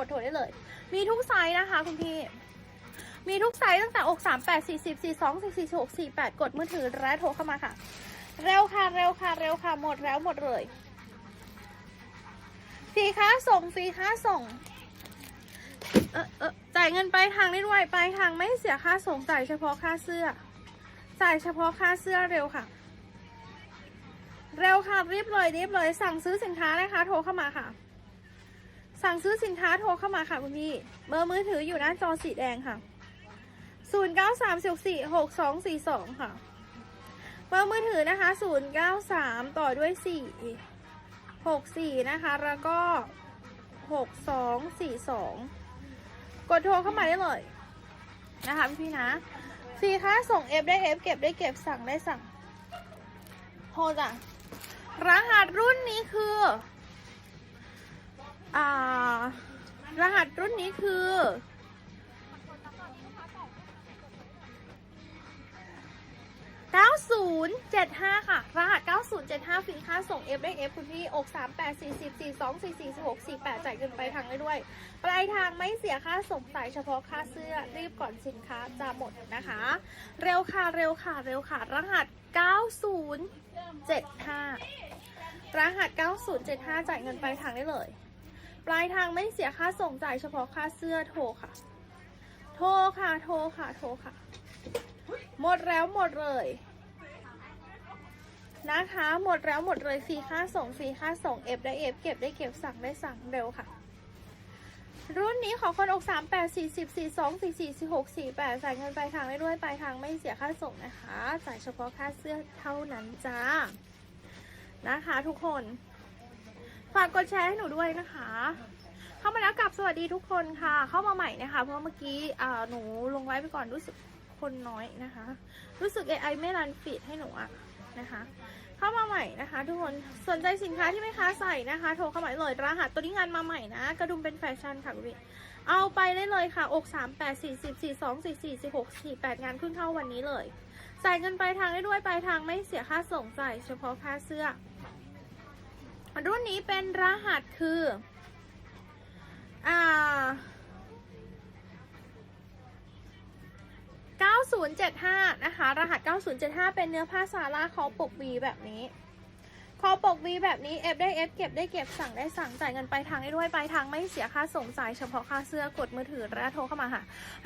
กดโทรได้เลย มีทุกไซส์นะคะคุณพี่ มีทุกไซส์ตั้งแต่อก 3 8 4 0 4 2 4 4 6 4 8 กดมือถือและโทรเข้ามาค่ะ เร็วค่ะ เร็วค่ะ เร็วค่ะ หมดแล้วหมดเลย ฟรีค่าส่ง ฟรีค่าส่ง เออเออจ่ายเงินไปลายทางได้ด้วยไปลายทางไม่เสียค่าส่ง จ่ายเฉพาะค่าเสื้อ จ่ายเฉพาะค่าเสื้อเร็วค่ะเร็วค่ะรีบเลยรีบเลยสั่งซื้อสินค้านะคะ โทรเข้ามาค่ะ สั่งซื้อสินค้าโทรเข้ามาค่ะคุณพี่ เบอร์มือถืออยู่หน้าจอสีแดงค่ะ 0 9 3 4 4 6 2 4 2 ค่ะ เบอร์มือถือนะคะ 0 9 3 ต่อด้วย 4 6 4 นะคะ แล้วก็ 6 2 4 2 กดโทรเข้ามาได้เลยนะคะพี่ๆนะฟรีค่าส่ง F ได้ F เก็บได้เก็บสั่งได้สั่งโทรจ้ะรหัสรุ่นนี้คือ อ่ารหัสรุ่นนี้คือ 9075 ค่ะ รหัส 9075ฟรีค่าส่ง F ได้ F คุณพี่อก38 40 42 44 16 48จ่ายเงินไปทางได้ด้วย ปลายทางไม่เสียค่าส่งสายเฉพาะค่าเสื้อ รีบก่อนสินค้าจะหมดนะคะ เร็วค่ะ เร็วค่ะ เร็วค่ะ รหัส 9075 รหัส 9075 จ่ายเงินไปทางได้เลย ปลายทางไม่เสียค่าส่งจ่ายเฉพาะค่าเสื้อโทรค่ะ โทรค่ะ โทรค่ะ โทรค่ะ หมดแล้วหมดเลยนะคะ หมดแล้วหมดเลยฟรีค่าส่งฟรีค่าส่งเอฟได้เอฟเก็บได้เก็บสั่งได้สั่งเร็วค่ะ รุ่นนี้ขอคนอก3 8 4 0 4 2 4 4 4 6 4 8จ่ายเงินปลายทางได้ด้วยปลายทางไม่เสียค่าส่งนะคะจ่ายเฉพาะค่าเสื้อเท่านั้นจ้านะคะทุกคน ฝากกดแชร์ให้หนูด้วยนะคะ เข้ามาแล้วกลับสวัสดีทุกคนค่ะ เข้ามาใหม่นะคะ เพราะเมื่อกี้อ่าหนูลงไลฟ์ไปก่อนรู้สึกคนน้อยนะคะ รู้สึก AI ไม่รันฟีดให้หนูอะนะคะ เข้ามาใหม่นะคะ ทุกคนสนใจสินค้าที่ไม่ค้าใส่นะคะ โทรเข้ามาเลยรหัสตัวนี้งานมาใหม่นะ กระดุมเป็นแฟชั่นค่ะคุณพี่เอาไปได้เลยค่ะ อก 3 8 4 0 4 2 4 4 4 6 4 8 งานเพิ่งเข้าวันนี้เลย จ่ายเงินปลายทางได้ด้วยปลายทางไม่เสียค่าส่งจ่ายเฉพาะค่าเสื้อ รุ่นนี้เป็นรหัสคืออ่า9075 นะคะ รหัส 9075 เป็นเนื้อผ้าซาร่าคอปกวีแบบนี้คอปกวีแบบนี้ F ได้ F เก็บได้เก็บสั่งได้สั่งจ่ายเงินปลายทางได้ด้วยปลายทางไม่เสียค่าส่งจ่ายเฉพาะค่าเสื้อกดมือถือและโทรเข้ามาค่ะ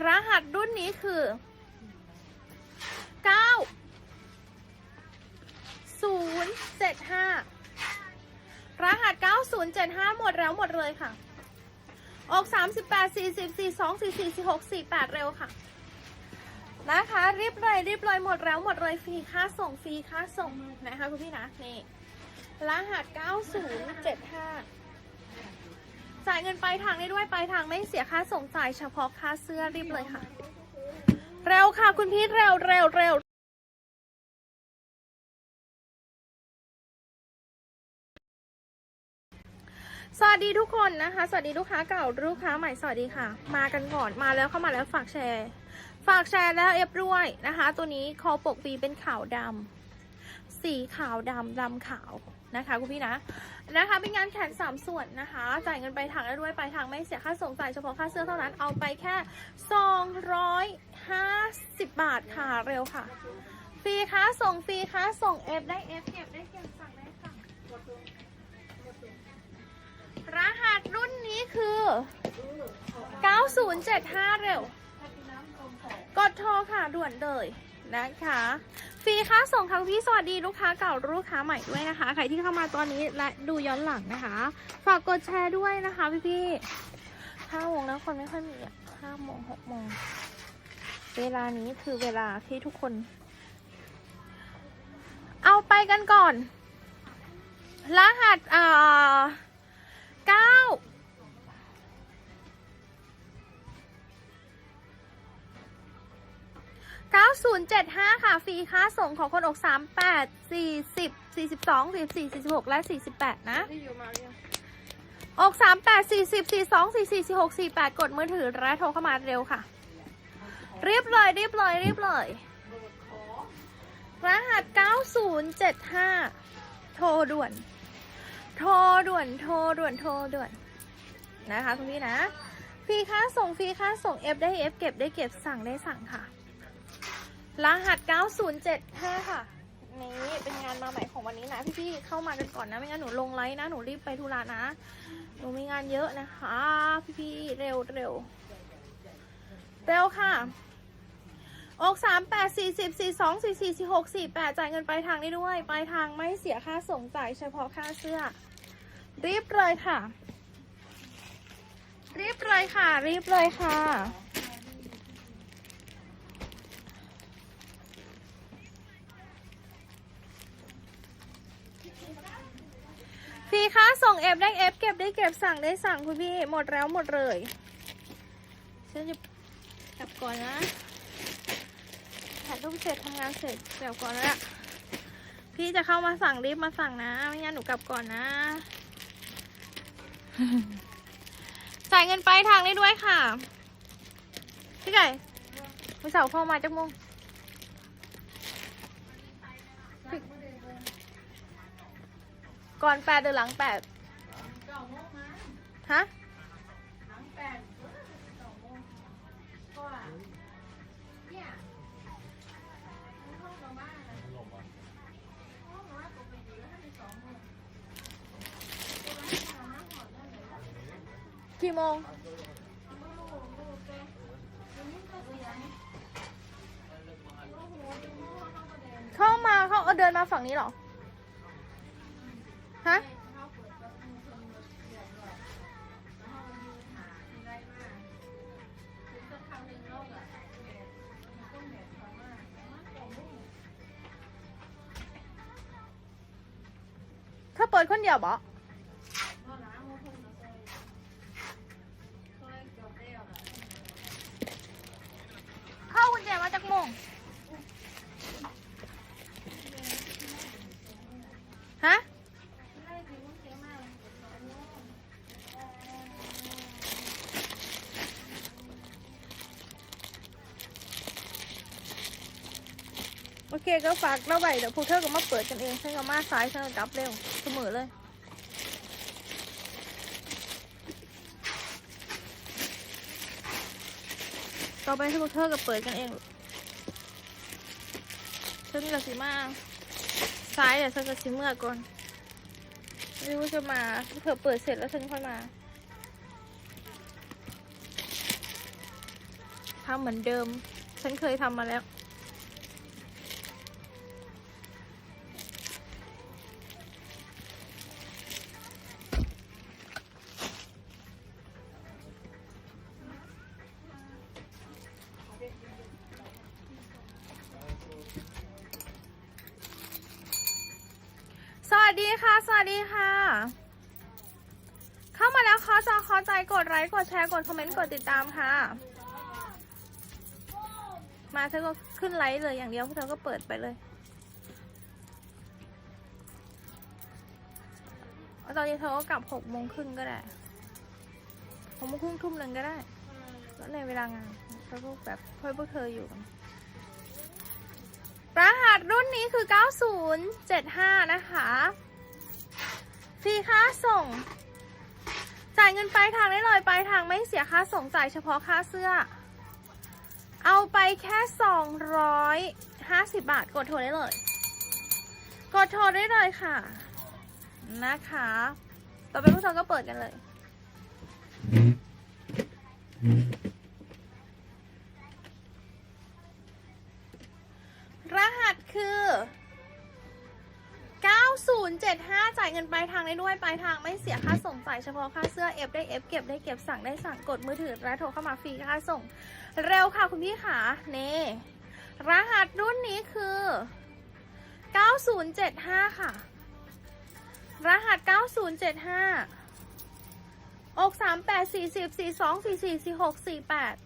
รหัสรุ่นนี้คือ 9 075 รหัส 9075 หมดแล้วหมดเลยค่ะ ออก 38 40 42 44 46 48 เร็วค่ะ นะคะรีบเลยรีบเลยหมดแล้วหมดเลยฟรีค่าส่งฟรีค่าส่งนะคะคุณพี่นะนี่รหัส 9075 จ่ายเงินปลายทางได้ด้วยปลายทางไม่เสียค่าส่งจ่ายเฉพาะค่าเสื้อรีบเลยค่ะ เร็วค่ะคุณพี่เร็วเร็วเร็ว สวัสดีทุกคนนะคะ สวัสดีลูกค้าเก่าลูกค้าใหม่สวัสดีค่ะ มากันก่อนมาแล้วเข้ามาแล้วฝากแชร์ ฝากแชร์แล้วเอฟด้วยนะคะ ตัวนี้คอปกปีเป็นขาวดำสีขาวดำดำขาวนะคะคุณพี่นะนะคะเป็นงานแขนสามส่วนนะคะ จ่ายเงินไปทางได้ด้วยไปทางไม่เสียค่าส่งจ่ายเฉพาะค่าเสื้อเท่านั้นเอาไปแค่ 250 บาทค่ะเร็วค่ะฟรีค่าส่งฟรีค่าส่งเอฟได้เอฟเก็บได้เก็บสั่งได้สั่ง รหัสรุ่นนี้คือ 9075 เร็ว กดโทรค่ะด่วนเลยนะคะ ฟรีค่าส่งทั้งพี่สวัสดีลูกค้าเก่าลูกค้าใหม่ด้วยนะคะ ใครที่เข้ามาตอนนี้และดูย้อนหลังนะคะ ฝากกดแชร์ด้วยนะคะพี่พี่ๆห้าโมงแล้วคนไม่ค่อยมีอะห้าโมงหกโมง เวลานี้คือเวลาที่ทุกคน เอาไปกันก่อน รหัสอ่า เก้าเก้าศูนย์เจ็ดห้าค่ะฟรีค่าส่งของคนอกสามแปดสี่สิบสี่สิบสองสี่สี่สี่สิบหกและสี่สิบแปดนะอกสามแปดสี่สิบสี่สองสี่สี่สี่หกสี่แปดกดมือถือและโทรเข้ามาเร็วค่ะ รีบเลยรีบเลยรีบเลยรหัสเก้าศูนย์เจ็ดห้าโทรด่วน โทรด่วนโทรด่วนโทรด่วนนะคะคุณพี่นะฟรีค่าส่งฟรีค่าส่ง F ได้ F เก็บได้เก็บสั่งได้สั่งค่ะ รหัส 9075 ค่ะ นี่เป็นงานมาใหม่ของวันนี้นะพี่ๆเข้ามากันก่อนนะไม่งั้นหนูลงไลน์นะหนูรีบไปธุระนะ หนูมีงานเยอะนะคะ พี่ๆเร็วเร็วเร็วค่ะอกสามแปดสี่สิบสี่สองสี่สี่สี่หกสี่แปดจ่ายเงินปลายทางได้ด้วยปลายทางไม่เสียค่าส่งจ่ายเฉพาะค่าเสื้อ รีบเลยค่ะ รีบเลยค่ะ รีบเลยค่ะ ฟรีค่าส่งเอฟได้เอฟเก็บได้เก็บสั่งได้สั่งคุณพี่ หมดแล้วหมดเลยฉันจะกลับก่อนนะถ่ายรูปเสร็จทำงานเสร็จกลับก่อนแล้วพี่จะเข้ามาสั่งรีบมาสั่งนะ ไม่งั้นหนูกลับก่อนนะ จ่ายเงินปลายทางได้ด้วยค่ะ พี่ไก่พี่สาวพ่อมาจากโมงก่อนแปดหรือหลังแปด กี่โมงเข้ามาเขาเอาเดินมาฝั่งนี้หรอ ฮะถ้าเปิดคนเดียวบอข้ากุญแจมาจากโมง ฮะ โอเค ก็ฝากเราไว้เดี๋ยวพวกเธอก็มาเปิดกันเองฉันก็มาซ้ายฉันก็กลับเร็วเสมอเลยต่อไปพวกเธอก็เปิดกันเองฉันกับสีมาซ้ายเดี๋ยวฉันกับสีเมื่อก่อนไม่รู้จะมาเผื่อเปิดเสร็จแล้วฉันค่อยมาทำเหมือนเดิม ฉันเคยทำมาแล้ว วัสดีค่ะ เข้ามาแล้วขอจอขอใจกดไลค์กดแชร์กดคอมเมนต์กดติดตามค่ะ มาเธอก็ขึ้นไลค์เลยอย่างเดียวเธอก็เปิดไปเลยตอนนี้เธอก็กลับหกโมงครึ่งก็ได้หกโมงครึ่งทุ่มหนึ่งก็ได้ แล้วในเวลางานเธอก็แบบเพื่อพวกเธออยู่กันรหัสรุ่นนี้คือ 9075 นะคะ ฟรีค่าส่ง จ่ายเงินปลายทางได้เลยปลายทางไม่เสียค่าส่งจ่ายเฉพาะค่าเสื้อ เอาไปแค่ 250 บาทกดโทรได้เลย กดโทรได้เลยค่ะ นะคะ ต่อไปผู้ชมก็เปิดกันเลย 075 จ่ายเงินปลายทางได้ด้วย ปลายทางไม่เสียค่าส่งจ่ายเฉพาะค่าเสื้อ F ได้ F เก็บได้เก็บสั่งได้สั่งกดมือถือและโทรเข้ามาฟรีค่าส่ง เร็วค่ะคุณพี่ค่ะเน่รหัสรุ่นนี้คือ 9075 ค่ะ รหัส 9075 อก 38 40 42 44 46 48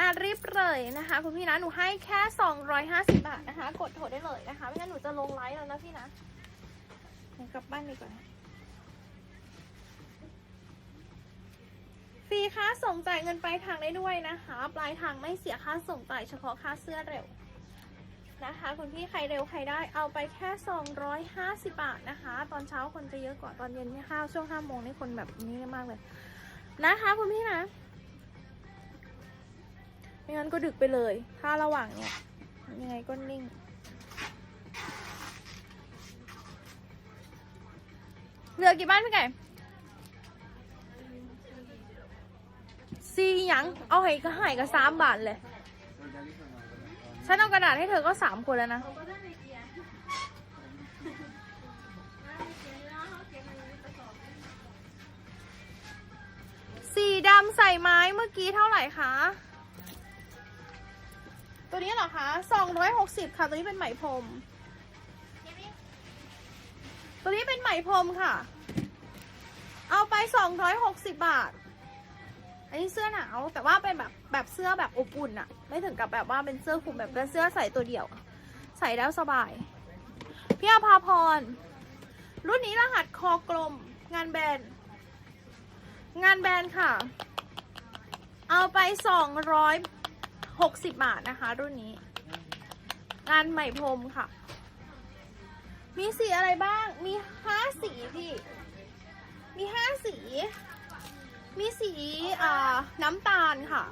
อะรีบเลยนะคะ คุณพี่นะหนูให้แค่ 250 บาทนะคะ กดโทรได้เลยนะคะ ไม่งั้นหนูจะลงไลฟ์แล้วนะพี่นะหนูกลับบ้านดีกว่าฟรีค่าส่งจ่ายเงินปลายทางได้ด้วยนะคะ ปลายทางไม่เสียค่าส่งจ่ายเฉพาะค่าเสื้อเร็วนะคะ คุณพี่ใครเร็วใครได้เอาไปแค่ 250 บาทนะคะ ตอนเช้าคนจะเยอะกว่าตอนเย็นนี่ห้าช่วง5โมงนี่คนแบบนี้มากเลยนะคะ คุณพี่นะ ไม่งั้นก็ดึกไปเลย ถ้าระหว่างเนี่ยยังไงก็นิ่ง เหลือกี่บ้านพี่ไก่สี่หยัง เอาให้ก็ให้ก็สามบาทเลย ฉันเอากระดาษให้เธอก็สามคนแล้วนะสีดำใส่ไม้เมื่อกี้เท่าไหร่คะ ตัวนี้เหรอคะสองร้อยหกสิบค่ะ ตัวนี้เป็นไหมพรม ตัวนี้เป็นไหมพรมค่ะ เอาไปสองร้อยหกสิบบาท อันนี้เสื้อหนาว แต่ว่าเป็นแบบแบบเสื้อแบบอบอุ่นอะไม่ถึงกับแบบว่าเป็นเสื้อคลุมแบบเป็นเสื้อใส่ตัวเดียว ใส่แล้วสบาย พี่อาภาพร รุ่นนี้รหัสคอกลม งานแบรนด์ งานแบรนด์ค่ะ เอาไปส หกสิบบาทนะคะ รุ่นนี้ งานไหมพรมค่ะ มีสีอะไรบ้าง มีห้าสีพี่ มีห้าสี มีสีอ่าน้ำตาลค่ะ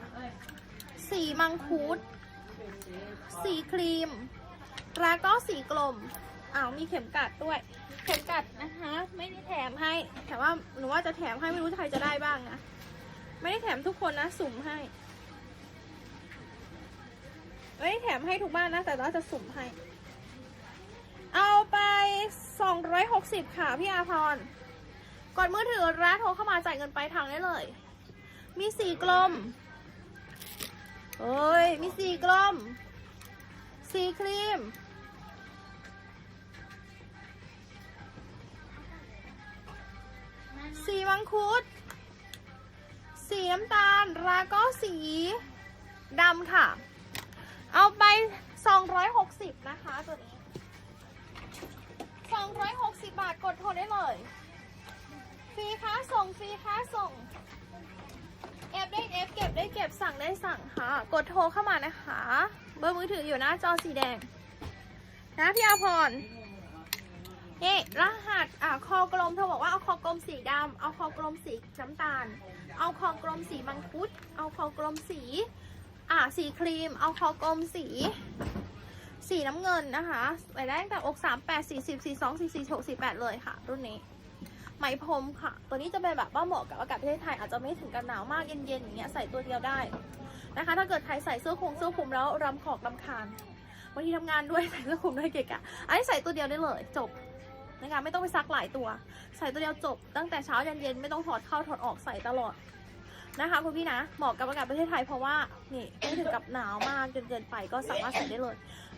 สีมังคุด สีครีม แล้วก็สีกลมอ้าวมีเข็มกัดด้วย เข็มกัดนะคะ ไม่ได้แถมให้ แต่ว่าหนูว่าจะแถมให้ไม่รู้ใครจะได้บ้างนะ ไม่ได้แถมทุกคนนะ สุ่มให้ ไม่ได้แถมให้ทุกบ้านนะ แต่ว่าจะสุ่มให้ เอาไป 260 ค่ะ พี่อาพรกดมือถือแล้วโทรเข้ามาจ่ายเงินปลายทางได้เลย มีสีกลมเอ้ย มีสีกลม สีครีม สีมังคุด สีน้ำตาลแล้วก็สีดำค่ะ เอาไป 260 นะคะ ตัวนี้ 260 บาทกดโทรได้เลย ฟรีค่าส่งฟรีค่าส่งเอฟได้เอฟเก็บได้เก็บสั่งได้สั่งค่ะ กดโทรเข้ามานะคะ เบอร์มือถืออยู่หน้าจอสีแดง นะพี่อาพรนี่รหัสอ่าคอกลมเธอบอกว่าเอาคอกลมสีดำเอาคอกลมสีน้ำตาล เอาคอกลมสีมังคุด เอาคอกลมสี อ่าสีครีมเอาคอกลมสี สีน้ำเงินนะคะใส่ได้ตั้งแต่อกสามแปดสี่สิบสี่สองสี่สี่หกสี่แปดเลยค่ะ รุ่นนี้ ไหมพรมค่ะ ตัวนี้จะเป็นแบบว่าเหมาะกับอากาศประเทศไทยอาจจะไม่ถึงกับหนาวมากเย็นๆอย่างเงี้ยใส่ตัวเดียวได้นะคะ ถ้าเกิดใครใส่เสื้อคลุมเสื้อคลุมแล้วรำขอบรำคาญบางทีทำงานด้วยใส่เสื้อคลุมด้วยเกะกะอันนี้ใส่ตัวเดียวได้เลยจบนะคะไม่ต้องไปซักหลายตัว ใส่ตัวเดียวจบ ตั้งแต่เช้ายันเย็นไม่ต้องถอดเข้าถอดออกใส่ตลอด นะคะคุณพี่นะเหมาะกับอากาศประเทศไทยเพราะว่านี่ไม่ถึงกับหนาวมากจนเกินไปก็สามารถใส่ได้เลย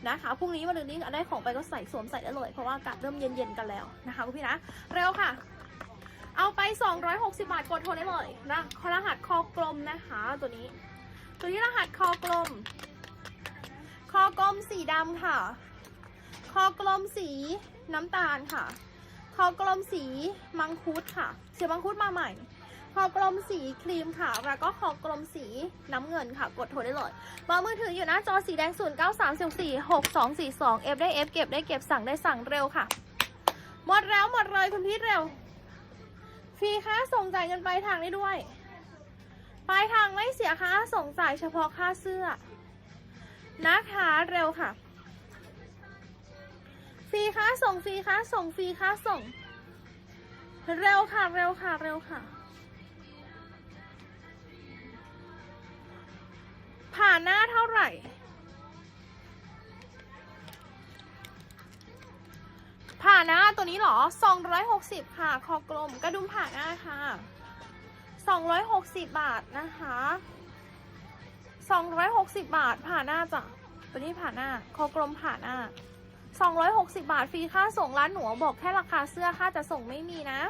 นะคะพรุ่งนี้วันนี้ได้ของไปก็ใส่สวมใส่ได้เลย เพราะว่าอากาศเริ่มเย็นๆกันแล้วนะคะคุณพี่นะเร็วค่ะ เอาไป 260 บาทกดโทรได้เลยนะรหัสคอกลมนะคะ ตัวนี้ ตัวนี้รหัสคอกลม คอกลมสีดำค่ะ คอกลมสีน้ำตาลค่ะ คอกลมสีมังคุดค่ะเสีมังคุดมาใหม่ คอกลมสีครีมค่ะ แล้วก็คอกลมสีน้ำเงินค่ะ กดโทรได้เลยเบอมือถืออยู่หน้าจอสีแดง 0 9 3 4 6 2 4 2 F ได้ F เก็บได้เก็บสั่งได้สั่งเร็วค่ะ หมดแล้วหมดเลยคุณพี่เร็ว ฟรีค่าส่งจ่ายเงินปลายทางได้ด้วย ปลายทางไม่เสียค่าส่งจ่ายเฉพาะค่าเสื้อ นะคะเร็วค่ะ ฟรีค่าส่งฟรีค่าส่งฟรีค่าส่ง เร็วค่ะเร็วค่ะเร็วค่ะ ผ่านหน้าเท่าไหร่ ผ่าหน้าตัวนี้เหรอ 260 ค่ะ คอกลมกระดุมผ่าหน้าค่ะ 260 บาทนะคะ 260 บาทผ่าหน้าจ้ะ ตัวนี้ผ่าหน้า คอกลมผ่าหน้า 260 บาทฟรีค่าส่งร้านหนูบอกแค่ราคาเสื้อค่าจะส่งไม่มีนะ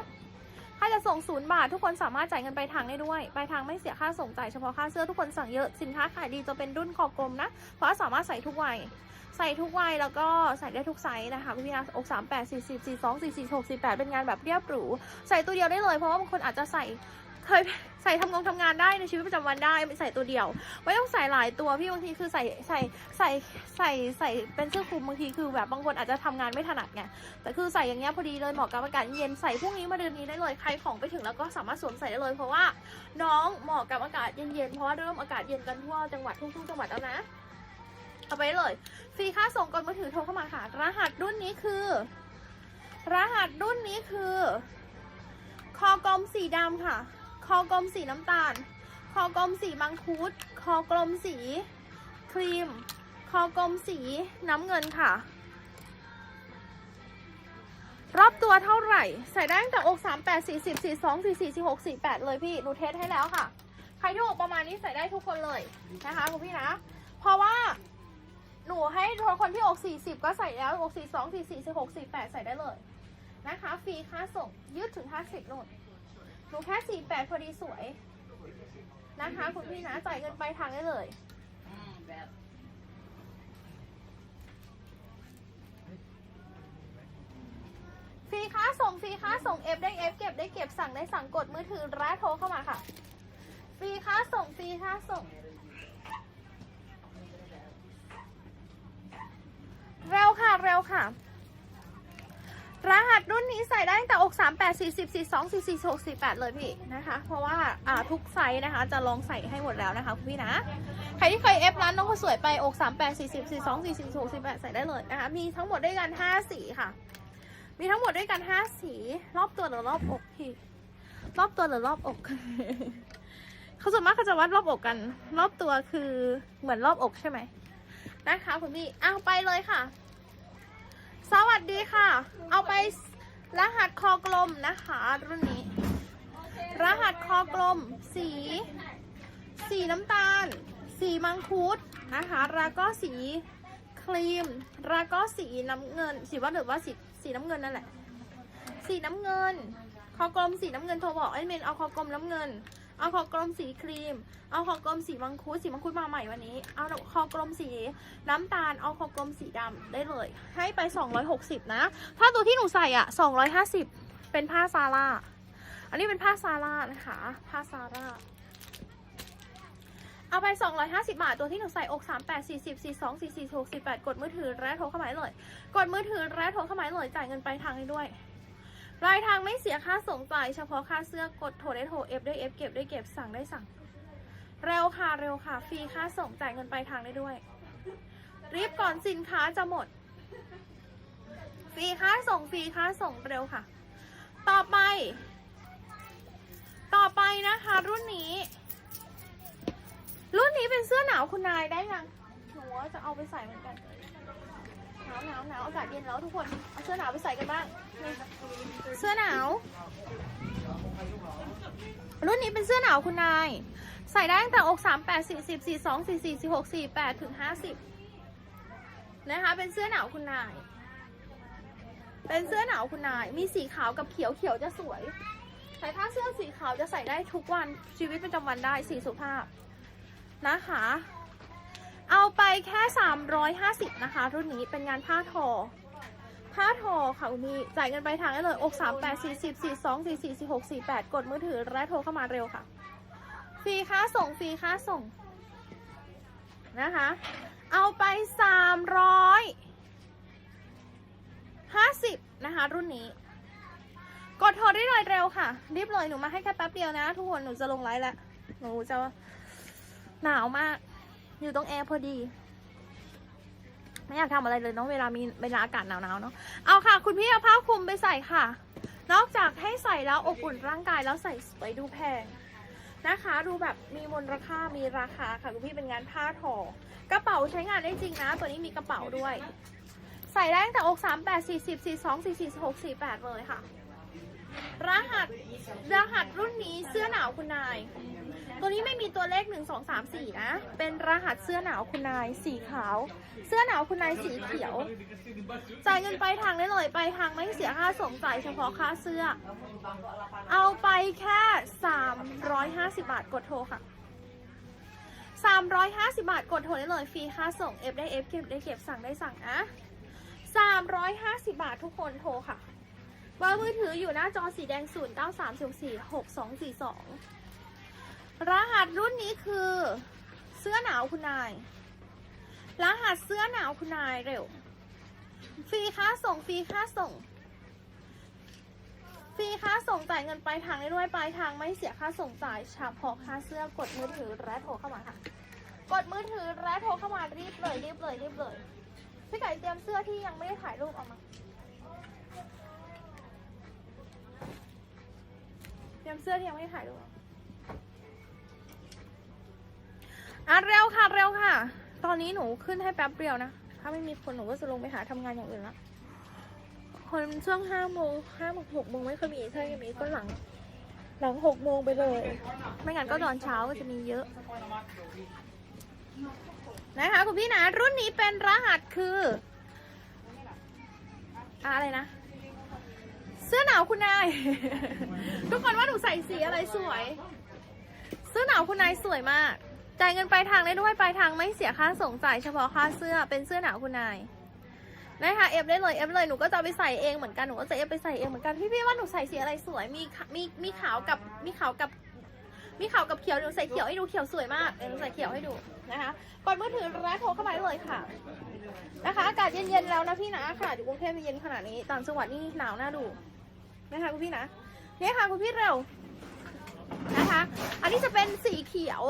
ถ้าจะส่งศูนย์บาททุกคนสามารถจ่ายเงินไปลายทางได้ด้วยปลายทางไม่เสียค่าส่งจ่ายเฉพาะค่าเสื้อทุกคนสั่งเยอะสินค้าขายดีจะเป็นรุ่นคอกลมนะ เพราะสามารถใส่ทุกวัยใส่ทุกวัยแล้วก็ใส่ได้ทุกไซส์นะคะพี่นะอกสามแปดสี่สิบสี่สองสี่สี่หกสี่แปดเป็นงานแบบเรียบหรู ใส่ตัวเดียวได้เลยเพราะว่าบางคนอาจจะใส่เคย ใส่ทำงานทำงานได้ในชีวิตประจำวันได้ไม่ใส่ตัวเดียว ไม่ต้องใส่หลายตัวพี่บางทีคือใส่ใส่ใส่ใส่ใส่เป็นเสื้อคลุมบางทีคือแบบบางคนอาจจะทำงานไม่ถนัดไงแต่คือใส่อย่างเงี้ยพอดีเลยเหมาะกับอากาศเย็นใส่พรุ่งนี้มาเดือนนี้ได้เลยใครของไปถึงแล้วก็สามารถสวมใส่ได้เลย เพราะว่าน้องเหมาะกับอากาศเย็นๆเพราะว่าเริ่มอากาศเย็นกันทั่วจังหวัดทุกๆจังหวัดแล้วนะเอาไปเลยฟรีค่าส่งก่อนมือถือโทรเข้ามาค่ะรหัสรุ่นนี้คือ รหัสรุ่นนี้คือ คอกลมสีดำค่ะ กลมสีน้ำตาล คอกลมสีมังคุด คอกลมสีครีม คอกลมสีน้ำเงินค่ะ รอบตัวเท่าไหร่ ใส่ได้ตั้งแต่อก3 8 4 0 4 2 4 4 4 6 4 8เลยพี่หนูเทสให้แล้วค่ะ ใครที่อกประมาณนี้ใส่ได้ทุกคนเลยนะคะคุณพี่นะ เพราะว่าหนูให้ทุกคนที่อก40ก็ใส่แล้วอก42 44 46 48ใส่ได้เลยนะคะ ฟรีค่าส่งยืดถึง50นู่น หนูแค่48พอดีสวย นะคะคุณพี่นะจ่ายเงินไปทางได้เลยฟรีค่าส่งฟรีค่าส่ง F ได้ F เก็บได้เก็บสั่งได้สั่งกดมือถือและโทรเข้ามาค่ะฟรีค่าส่งฟรีค่าส่ง เร็วค่ะเร็วค่ะ รหัสรุ่นนี้ใส่ได้ตั้งแต่อก3 8 4 0 4 2 4 4 6 4 8 เลยพี่นะคะ เพราะว่าอ่าทุกไซส์นะคะ จะลองใส่ให้หมดแล้วนะคะคุณพี่นะ ใครที่เคยเอฟร้านน้องคนสวยไปอก3 8 4 0 4 2 4 4 6 4 8 ใส่ได้เลยนะคะ มีทั้งหมดด้วยกัน 5 สีค่ะ มีทั้งหมดด้วยกัน 5 สี รอบตัวหรือรอบอกพี่ รอบตัวหรือรอบอก เขาส่วนมากเขาจะวัดรอบอกกัน รอบตัวคือเหมือนรอบอกใช่ไหมนะคะคุณพี่เอาไปเลยค่ะ สวัสดีค่ะ เอาไปรหัสคอกลมนะคะ รุ่นนี้ รหัสคอกลม สี สีน้ำตาล สีมังคุดนะคะแล้วก็สีครีมแล้วก็สีน้ำเงิน สีว่าหรือว่าสีสีน้ำเงินนั่นแหละ สีน้ำเงิน คอกลมสีน้ำเงินโทรบอกไอ้เมนเอาคอกลมน้ำเงิน เอาคอกลมสีครีม เอาคอกลมสีมังคุดสีมังคุดมาใหม่วันนี้ เอาคอกลมสีน้ำตาล เอาคอกลมสีดำได้เลย ให้ไป 260 นะ ถ้าตัวที่หนูใส่อะ 250 เป็นผ้าซาร่า อันนี้เป็นผ้าซาร่านะคะ ผ้าซาร่าเอาไป 250 บาท ตัวที่หนูใส่อก 38 40 42 44 68 กดมือถือและโทรเข้ามาเลย กดมือถือและโทรเข้ามาเลย จ่ายเงินไปทางให้ด้วย รายทางไม่เสียค่าส่งจ่ายเฉพาะค่าเสื้อกดโทรได้โทร F ได้ F เก็บได้เก็บสั่งได้สั่ง เร็วค่ะเร็วค่ะฟรีค่าส่งจ่ายเงินปลายทางได้ด้วย รีบก่อนสินค้าจะหมดฟรีค่าส่งฟรีค่าส่งเร็วค่ะ ต่อไป ต่อไปนะคะ รุ่นนี้ รุ่นนี้เป็นเสื้อหนาวคุณนายได้ยังหนูว่าจะเอาไปใส่เหมือนกัน นาวหนาวหนาวอากาศเย็นแล้วทุกคน เอาเสื้อหนาวไปใส่กันบ้าง เสื้อหนาว รุ่นนี้เป็นเสื้อหนาวคุณนาย ใส่ได้ตั้งแต่อกสามแปดสี่สิบสี่สองสี่สี่สี่หกสี่แปดถึงห้าสิบนะคะ เป็นเสื้อหนาวคุณนาย เป็นเสื้อหนาวคุณนาย มีสีขาวกับเขียวเขียวจะสวยแต่ถ้าเสื้อสีขาวจะใส่ได้ทุกวันชีวิตประจำวันได้สีสุภาพนะคะ เอาไปแค่ 350 นะคะ รุ่นนี้เป็นงานผ้าทอ ผ้าทอค่ะคุณนี่จ่ายเงินไปทางได้เลยอก3 8 4 0 4 2 4 4 4 6 4 8 กดมือถือและโทรเข้ามาเร็วค่ะ ฟรีค่าส่งฟรีค่าส่งนะคะ เอาไป 350 นะคะ รุ่นนี้ กดโทรได้เลยเร็วค่ะ รีบเลยหนูมาให้แค่แป๊บเดียวนะ ทุกคนหนูจะลงไลฟ์แล้วหนูจะหนาวมาก อยู่ตรงแอร์พอดี ไม่อยากทำอะไรเลยเนาะเวลามีเวลาอากาศหนาวๆเนาะเอาค่ะ คุณพี่เอาผ้าคลุมไปใส่ค่ะ นอกจากให้ใส่แล้วอบอุ่นร่างกายแล้วใส่สวยดูแพงนะคะ ดูแบบมีมูลค่ามีราคาค่ะคุณพี่เป็นงานผ้าทอกระเป๋าใช้งานได้จริงนะ ตัวนี้มีกระเป๋าด้วย ใส่ได้ตั้งแต่อก3 8 4 0 4 2 4 4 6 4 8เลยค่ะ รหัสรหัสรุ่นนี้เสื้อหนาวคุณนาย ตัวนี้ไม่มีตัวเลข 1 2 3 4 นะ เป็นรหัสเสื้อหนาวคุณนายสีขาว เสื้อหนาวคุณนายสีเขียว จ่ายเงินไปลายทางได้เลยไปลายทางไม่เสียค่าส่งจ่ายเฉพาะค่าเสื้อ เอาไปแค่ 350 บาทกดโทรค่ะ 350 บาทกดโทรได้เลยฟรีค่าส่ง F ได้ F เก็บได้เก็บสั่งได้สั่งนะ350 บาททุกคนโทรค่ะเบอร์มือถืออยู่หน้าจอสีแดง 0 9 3 4 4 6 2 4 2 รหัสรุ่นนี้คือ เสื้อหนาวคุณนาย รหัสเสื้อหนาวคุณนายเร็ว ฟรีค่าส่งฟรีค่าส่ง ฟรีค่าส่งจ่ายเงินปลายทางได้ด้วยปลายทางไม่เสียค่าส่งจ่ายเฉพาะค่าเสื้อกดมือถือและโทรเข้ามาค่ะ กดมือถือและโทรเข้ามารีบเลยรีบเลยรีบเลยพี่ไก่เตรียมเสื้อที่ยังไม่ได้ถ่ายรูปออกมาเตรียมเสื้อที่ยังไม่ได้ถ่ายรูป อะเร็วค่ะเร็วค่ะ ตอนนี้หนูขึ้นให้แป๊บเดียวนะ ถ้าไม่มีคนหนูก็จะลงไปหาทำงานอย่างอื่นละคนช่วงห้าโมงห้าโมงหกโมงไม่ค่อยมีถ้ายังมีก็หลัง หลังหกโมงไปเลย ไม่งั้นก็ตอนเช้าก็จะมีเยอะนะคะคุณพี่นะรุ่นนี้เป็นรหัสคืออะไรนะ เสื้อหนาวคุณนาย ทุกคนว่าหนูใส่สีอะไรสวย เสื้อหนาวคุณนายสวยมาก จ่ายเงินปลายทางได้ด้วยปลายทางไม่เสียค่าส่งจ่ายเฉพาะค่าเสื้อเป็นเสื้อหนาวคุณนายนะคะเอฟได้เลยเอฟเลยหนูก็จะไปใส่เองเหมือนกันหนูก็จะเอฟไปใส่เองเหมือนกันพี่พี่ๆว่าหนูใส่สีอะไรสวยมีมีมีขาวกับมีขาวกับมีขาวกับเขียวหนูใส่เขียวให้ดูเขียวสวยมากเดี๋ยวหนูใส่เขียวให้ดูนะคะกดมือถือและโทรเข้ามาเลยค่ะนะคะอากาศเย็นๆแล้วนะพี่นะอากาศอยู่กรุงเทพเย็นขนาดนี้ต่างจังหวัดนี่หนาวน่าดูนะคะคุณพี่นะเนี่ยค่ะคุณพี่เร็วนะคะ อันนี้จะเป็นสีเขียว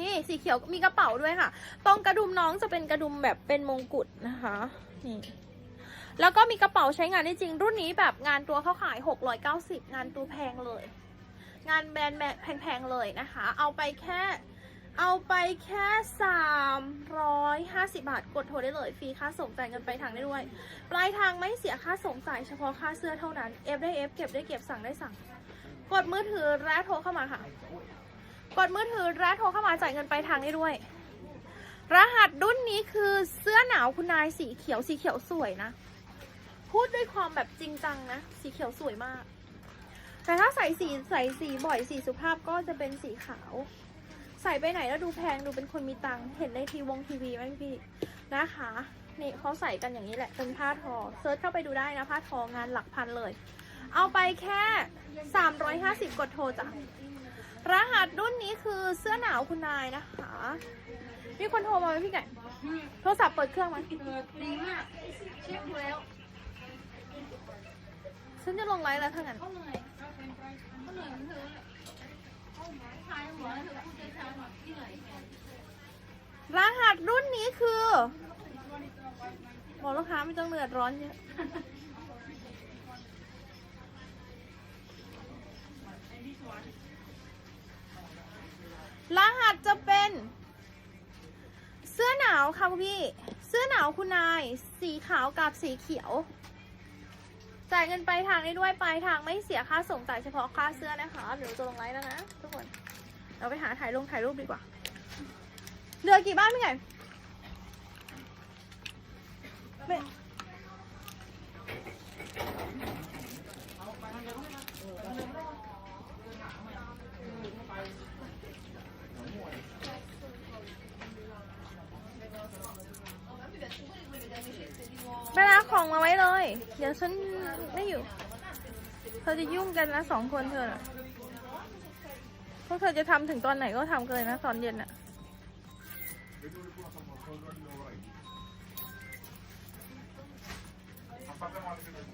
นี่สีเขียวมีกระเป๋าด้วยค่ะ ตรงกระดุมน้องจะเป็นกระดุมแบบเป็นมงกุฎนะคะนี่แล้วก็มีกระเป๋าใช้งานได้จริง รุ่นนี้แบบงานตัวเขาขาย 690 งานตัวแพงเลย งานแบรนด์แพงๆเลยนะคะ เอาไปแค่เอาไปแค่ 350 บาท กดโทรได้เลย ฟรีค่าส่งจ่ายเงินไปทางได้ด้วย ปลายทางไม่เสียค่าส่งจ่ายเฉพาะค่าเสื้อเท่านั้น เอฟได้เอฟเก็บได้เก็บสั่งได้สั่ง กดมือถือและโทรเข้ามาค่ะ กดมือถือและโทรเข้ามาจ่ายเงินไปลายทางได้ด้วย รหัสรุ่นนี้คือเสื้อหนาวคุณนายสีเขียวสีเขียวสวยนะ พูดด้วยความแบบจริงจังนะ สีเขียวสวยมาก แต่ถ้าใส่สีใส่สีบ่อยสีสุภาพก็จะเป็นสีขาว ใส่ไปไหนแล้วดูแพงดูเป็นคนมีตังค์เห็นในทีวงทีวีไหมพี่นะคะนี่เขาใส่กันอย่างนี้แหละเป็นผ้าทอเซิร์ชเข้าไปดูได้นะผ้าทองานหลักพันเลย เอาไปแค่ 350 กดโทรจ้ะ รหัสรุ่นนี้คือเสื้อหนาวคุณนายนะคะ มีคนโทรมาไหมพี่ไก่โทรศัพท์เปิดเครื่องไหมเปิดดีมากเช็คดูแล้วฉันจะลงไลฟ์แล้วทั้างนั้นเขาเหนื่อยเขาเป็นไปเขาเหนื่อยเหมือนเธอแหละเขาหมายทายหัวแล้วเธอพูดช้าๆหน่อยที่เหนื่อยแทนรหัสรุ่นนี้คือบอกลูกค้าไม่ต้องเดือดร้อนเยอะ รหัสจะเป็น เสื้อหนาวค่ะคุณพี่ เสื้อหนาวคุณนาย สีขาวกับสีเขียว จ่ายเงินไปลายทางได้ด้วยปลายทางไม่เสียค่าส่งจ่ายเฉพาะค่าเสื้อนะคะเดี๋ยวจะลงไลน์แล้วนะทุกคน เราไปหาถ่ายลงถ่ายรูปดีกว่าเหลือกี่บ้านพี่ไก่ไม่ไปลาข องมาไว้เลย เดี๋ยวฉันไม่อยู่ เธอจะยุ่งกันนะสองคนเธอนะพวกเธอจะทำถึงตอนไหนก็ทำกันเลยนะตอนเย็นน่ะหน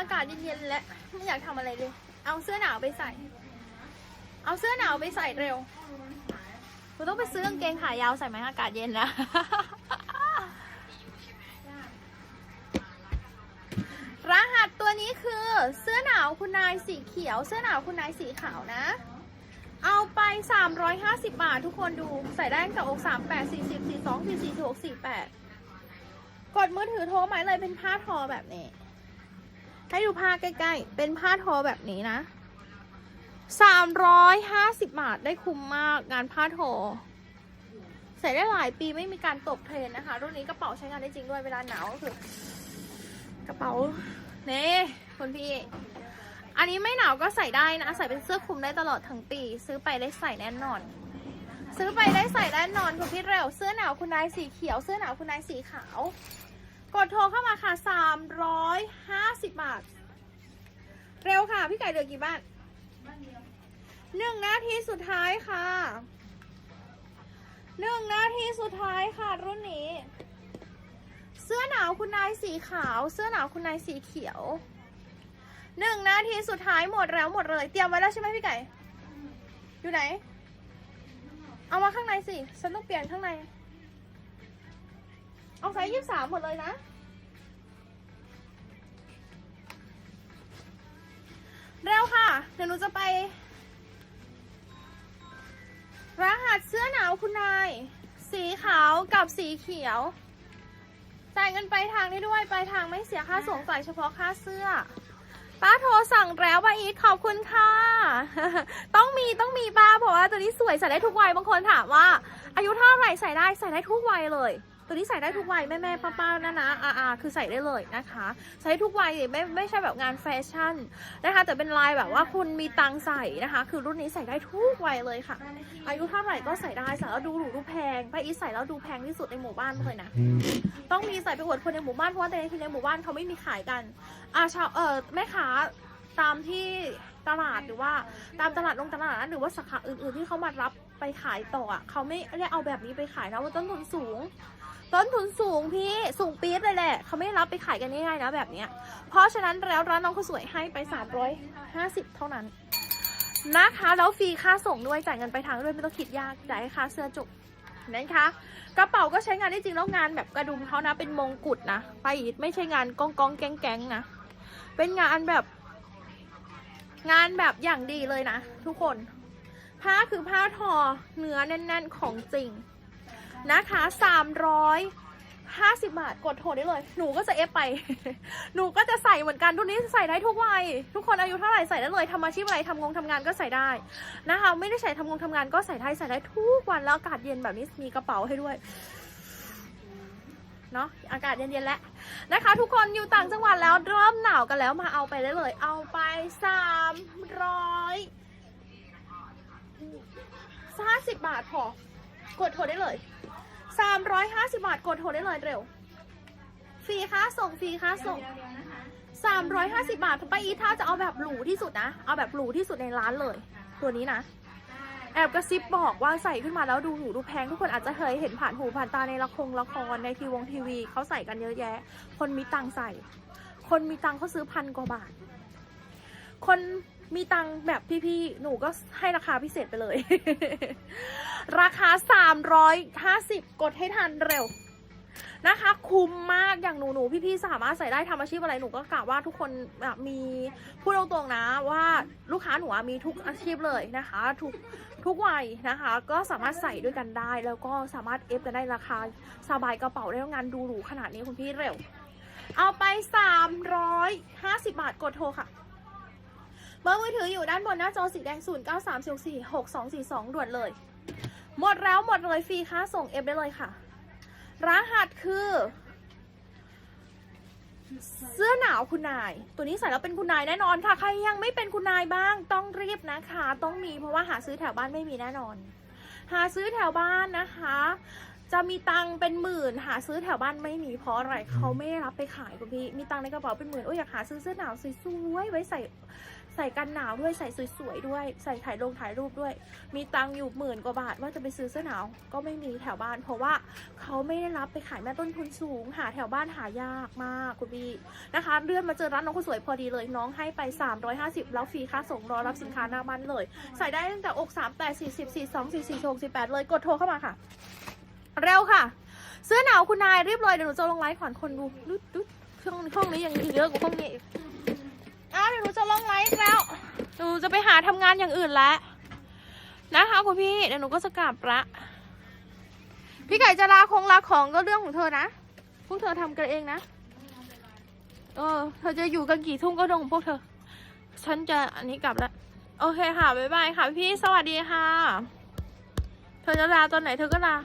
อากาศเย็นๆและไม่อยากทำอะไรเลย เอาเสื้อหนาวไปใส่ เอาเสื้อหนาวไปใส่เร็วกูต้องไปซื้อกางเกงขายาวใส่ไหมอากาศเย็นนะรหัสตัวนี้คือเสื้อหนาวคุณนายสีเขียว เสื้อหนาวคุณนายสีขาวนะ เอาไป 350 บาททุกคนดูใส่ได้ตั้งแต่อก 3 8 40 42 44 46 48กดมือถือโทรหมายเลยเป็นผ้าทอแบบนี้ ให้ดูผ้าใกล้ๆ เป็นผ้าทอแบบนี้นะ 350 บาทได้คุ้มมากงานผ้าทอ ใส่ได้หลายปีไม่มีการตกเทรนนะคะ รุ่นนี้กระเป๋าใช้งานได้จริงด้วยเวลาหนาวก็คือ กระเป๋านี่คุณพี่ อันนี้ไม่หนาวก็ใส่ได้นะ ใส่เป็นเสื้อคลุมได้ตลอดทั้งปี ซื้อไปได้ใส่แน่นอน ซื้อไปได้ใส่แน่นอนคุณพี่เร็วเสื้อหนาวคุณนายสีเขียว เสื้อหนาวคุณนายสีขาว กดโทรเข้ามาค่ะสามร้อยห้าสิบบาท เร็วค่ะ พี่ไก่เหลือกี่บ้านหนึ่งนาทีสุดท้ายค่ะหนึ่งนาทีสุดท้ายค่ะ รุ่นนี้ เสื้อหนาวคุณนายสีขาว เสื้อหนาวคุณนายสีเขียวหนึ่งนาทีสุดท้ายหมดแล้วหมดเลย เตรียมไว้แล้วใช่ไหมพี่ไก่ อยู่ไหน เอามาข้างในสิ ฉันต้องเปลี่ยนข้างใน เอาไซส์ยี่สามหมดเลยนะ เร็วค่ะ เดี๋ยวหนูจะไป รหัสเสื้อหนาวคุณนาย สีขาวกับสีเขียว จ่ายเงินไปลายทางได้ด้วยปลายทางไม่เสียค่าส่งจ่ายเฉพาะค่าเสื้อ ป้าโทรสั่งแล้วป้าอีทขอบคุณค่ะ ต้องมีต้องมีป้าเพราะว่าตัวนี้สวยใส่ได้ทุกวัยบางคนถามว่า อายุเท่าไหร่ใส่ได้ใส่ได้ทุกวัยเลย ตัวนี้ใส่ได้ทุกวัยแม่แม่ป้าป้านะนะอาอาคือใส่ได้เลยนะคะ ใส่ได้ทุกวัยไม่ไม่ใช่แบบงานแฟชั่นนะคะ แต่เป็นลายแบบว่าคุณมีตังใส่นะคะ คือรุ่นนี้ใส่ได้ทุกวัยเลยค่ะ อายุเท่าไหร่ก็ใส่ได้ใส่แล้วดูหรูดูแพงป้าอีใส่แล้วดูแพงที่สุดในหมู่บ้านเลยนะ ต้องมีใส่ไปอวดคนในหมู่บ้านเพราะว่าในในหมู่บ้านเขาไม่มีขายกันอาชาวเออแม่ค้าตามที่ตลาดหรือว่าตามตลาดลงตลาดนัดหรือว่าสาขาอื่นๆที่เขามารับไปขายต่ออะเขาไม่ได้เอาแบบนี้ไปขายนะว่าต้นทุนสูง ต้นทุนสูงพี่สูงปี๊ดเลยแหละเขาไม่รับไปขายกันง่ายๆนะแบบเนี้ย เพราะฉะนั้นแล้วร้านน้องเขาสวยให้ไป 350 เท่านั้นนะคะ แล้วฟรีค่าส่งด้วยจ่ายเงินไปทางด้วยไม่ต้องคิดยากจ่ายค่าเสื้อจบนะคะกระเป๋าก็ใช้งานได้จริงแล้วงานแบบกระดุมเขานะเป็นมงกุฎนะไปอีกไม่ใช่งานกองกองแกงแกงนะเป็นงานแบบ งานแบบอย่างดีเลยนะทุกคน ผ้าคือผ้าทอเนื้อแน่น ๆ ของจริง นะคะสามร้อยห้าสิบาท กดโทรได้เลย หนูก็จะเอฟไป หนูก็จะใส่เหมือนกันทุกนี้ใส่ได้ทุกวัย ทุกคนอายุเท่าไหร่ใส่ได้เลยทำอาชีพอะไรทำงงทำงานก็ใส่ได้นะคะ ไม่ได้ใส่ทำงงทำงานก็ใส่ได้ใส่ได้ทุกวันแล้วอากาศเย็นแบบนี้มีกระเป๋าให้ด้วยเนาะอากาศเย็นๆแล้วนะคะ ทุกคนอยู่ต่างจังหวัดแล้วเริ่มหนาวกันแล้วมาเอาไปได้เลย เอาไปสามร้อยห้าสิบบาทพอกดโทรได้เลย สามร้อยห้าสิบาทกดโทรได้เลยเร็ว ฟรีค่าส่งฟรีค่าส่งเดี๋ยวๆนะคะสามร้อยห้าสิบาทป้าอีทถ้าจะเอาแบบหรูที่สุดนะ เอาแบบหรูที่สุดในร้านเลย ตัวนี้นะ แอบกระซิบบอกว่าใส่ขึ้นมาแล้วดูหรูดูแพงทุกคนอาจจะเคยเห็นผ่านหูผ่านตาในละครละครในทีวงทีวีเขาใส่กันเยอะแยะ คนมีตังค์ใส่ คนมีตังค์เขาซื้อพันกว่าบาท คน มีตังแบบพี่ๆ หนูก็ให้ราคาพิเศษไปเลย ราคา 350 กดให้ทันเร็วนะคะ คุ้มมากอย่างหนูหนูพี่ๆ สามารถใส่ได้ทำอาชีพอะไรหนูก็กล่าวว่าทุกคนแบบมีพูดตรงๆนะว่าลูกค้าหนูมีทุกอาชีพเลยนะคะ ทุกทุกวัยนะคะ ก็สามารถใส่ด้วยกันได้ แล้วก็สามารถเอฟกันได้ราคาสบายกระเป๋าได้งานดูหรูขนาดนี้คุณพี่เร็ว เอาไป 350 บาทกดโทรค่ะ เบอร์มือถืออยู่ด้านบนหน้าจอสีแดง 0 9 3 4 4 6 2 4 2 ด่วนเลย หมดแล้วหมดเลยฟรีค่าส่งเอฟได้เลยค่ะ รหัสคือ เสื้อหนาวคุณนาย ตัวนี้ใส่แล้วเป็นคุณนายแน่นอนค่ะ ใครยังไม่เป็นคุณนายบ้าง ต้องรีบนะคะ ต้องมีเพราะว่าหาซื้อแถวบ้านไม่มีแน่นอน หาซื้อแถวบ้านนะคะ จะมีตังเป็นหมื่น หาซื้อแถวบ้านไม่มีเพราะอะไรเขาไม่ได้รับไปขายคุณพี่ มีตังในกระเป๋าเป็นหมื่นโอ้ยอยากหาซื้อเสื้อหนาวสวยๆไว้ใส่ ใส่กันหนาวด้วยใส่สวยๆด้วย ใส่ถ่ายลงถ่ายรูปด้วย มีตังค์อยู่หมื่นกว่าบาทว่าจะไปซื้อเสื้อหนาวก็ไม่มีแถวบ้าน เพราะว่าเขาไม่ได้รับไปขายแม่ต้นทุนสูง หาแถวบ้านหายากมากคุณพี่นะคะ เลื่อนมาเจอร้านน้องคนสวยพอดีเลยน้องให้ไป 350 แล้วฟรีค่าส่งรอรับสินค้าหน้าบ้านเลย ใส่ได้ตั้งแต่อก3 8 4 0 4 2 4 4 6 8เลยกดโทรเข้ามาค่ะ เร็วค่ะ เสื้อหนาวคุณนายรีบเลยเดี๋ยวหนูจะลงไลฟ์ก่อนคนดูดุดดุดช่องห้องนี้ยังเยอะกว่าห้องนี้อีก อ้าวเดี๋ยวหนูจะลงไลฟ์แล้ว หนูจะไปหาทำงานอย่างอื่นแล้วนะคะคุณพี่ เดี๋ยวหนูก็จะกลับละ พี่ไก่จะลาคงลาของก็เรื่องของเธอนะ พวกเธอทำกันเองนะ เออ เธอจะอยู่กันกี่ทุ่มก็เรื่องของพวกเธอ ฉันจะอันนี้กลับล้วโอเคค่ะ บ๊ายบายค่ะพี่ สวัสดีค่ะ เธอจะลาตอนไหนเธอก็ลา